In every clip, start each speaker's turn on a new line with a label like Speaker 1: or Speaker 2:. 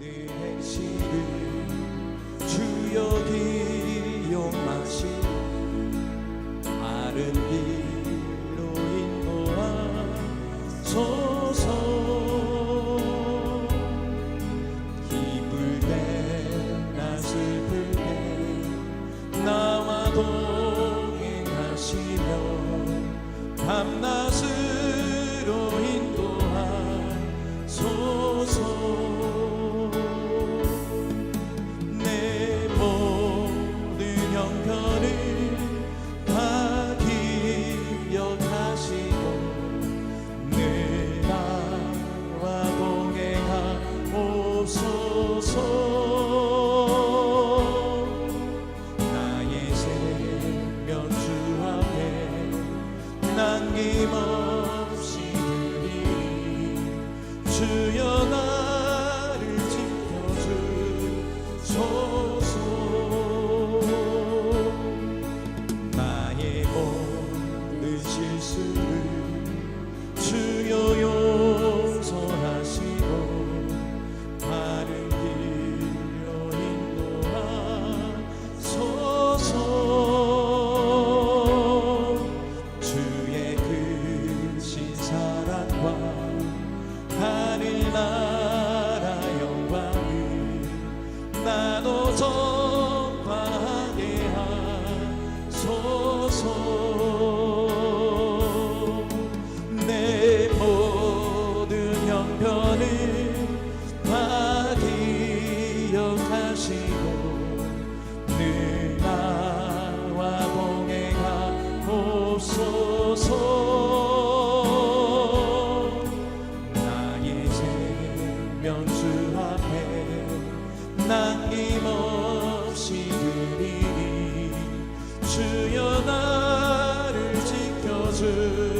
Speaker 1: 네 행실을 분명 주 앞에 남김없이 드리니 주여 나를 지켜주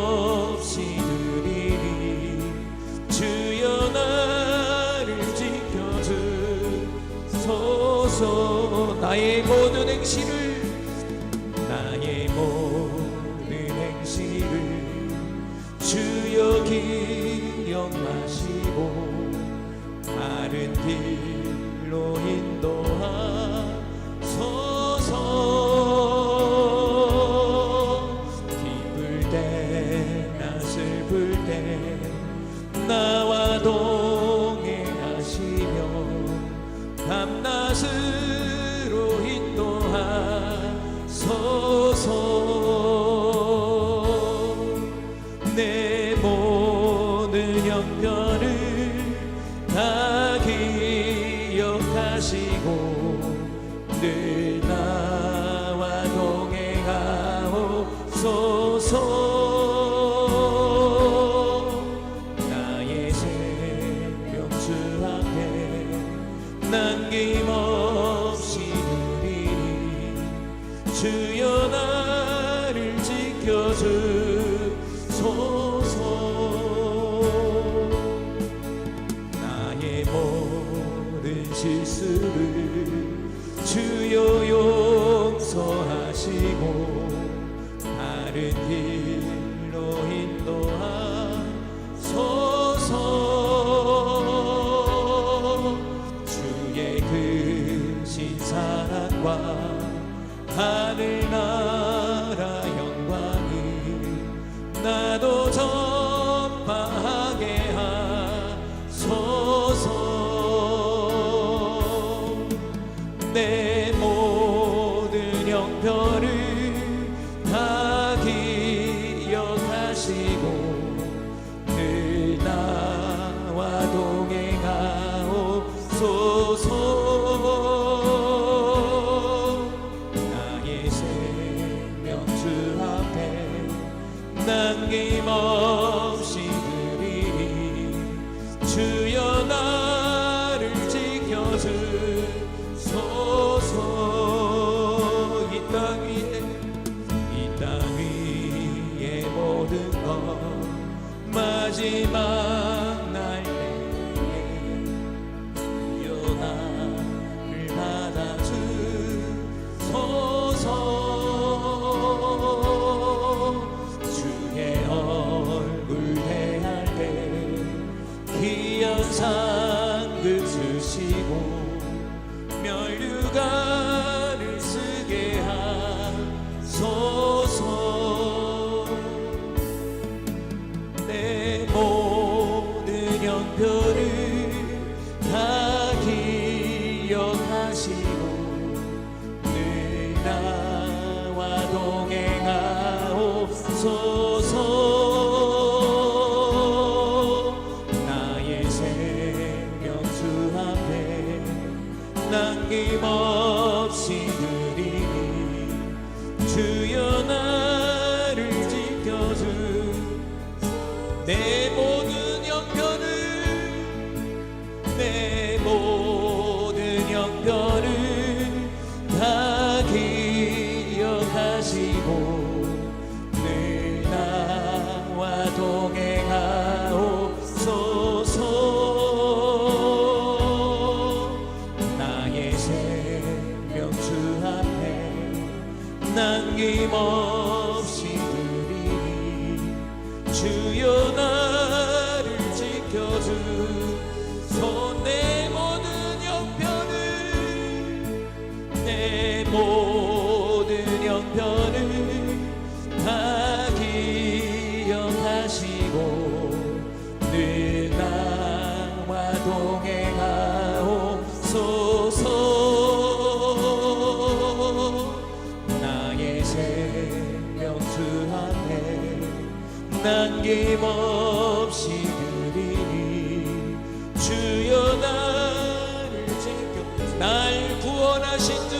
Speaker 1: 나의 모든 행실을 나의 모든 행실을 주여 기억하시고 바른 길로 인도하소서. 기쁠 때 나 슬플 때 나와 동행하시며 밤낮을 모든 형편을 다 对吗 내 모든 영혼을 내 모든 영혼을 다 기억하시고 늘 나와 동행. 남김없이 드리니 주여 나를 지켜 날 구원하신